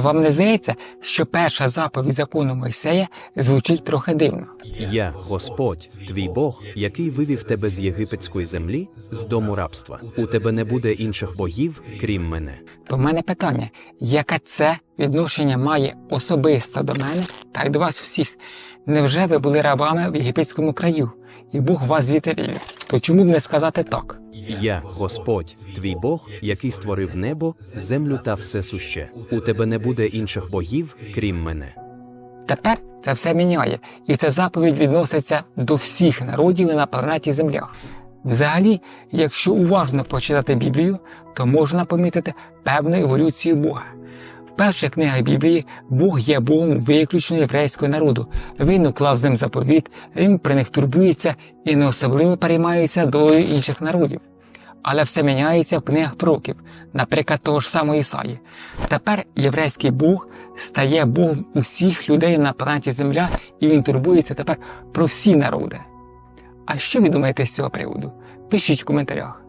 Вам не здається, що перша заповідь закону Мойсея звучить трохи дивно? Я, Господь, твій Бог, який вивів тебе з єгипетської землі, з дому рабства. У тебе не буде інших богів, крім мене. То в мене питання, яке це відношення має особисто до мене та й до вас усіх? Невже ви були рабами в єгипетському краю, і Бог вас звідти? То чому б не сказати так? Я, Господь, твій Бог, який створив небо, землю та все суще. У тебе не буде інших богів, крім мене. Тепер це все міняє, і ця заповідь відноситься до всіх народів на планеті Земля. Взагалі, якщо уважно почитати Біблію, то можна помітити певну еволюцію Бога. В перших книгах Біблії Бог є Богом виключно єврейського народу. Він уклав з ним заповіт, він про них турбується і не особливо переймається долею інших народів. Але все міняється в книгах пророків, наприклад, того ж самого Ісаї. Тепер єврейський Бог стає Богом усіх людей на планеті Земля, і він турбується тепер про всі народи. А що ви думаєте з цього приводу? Пишіть в коментарях.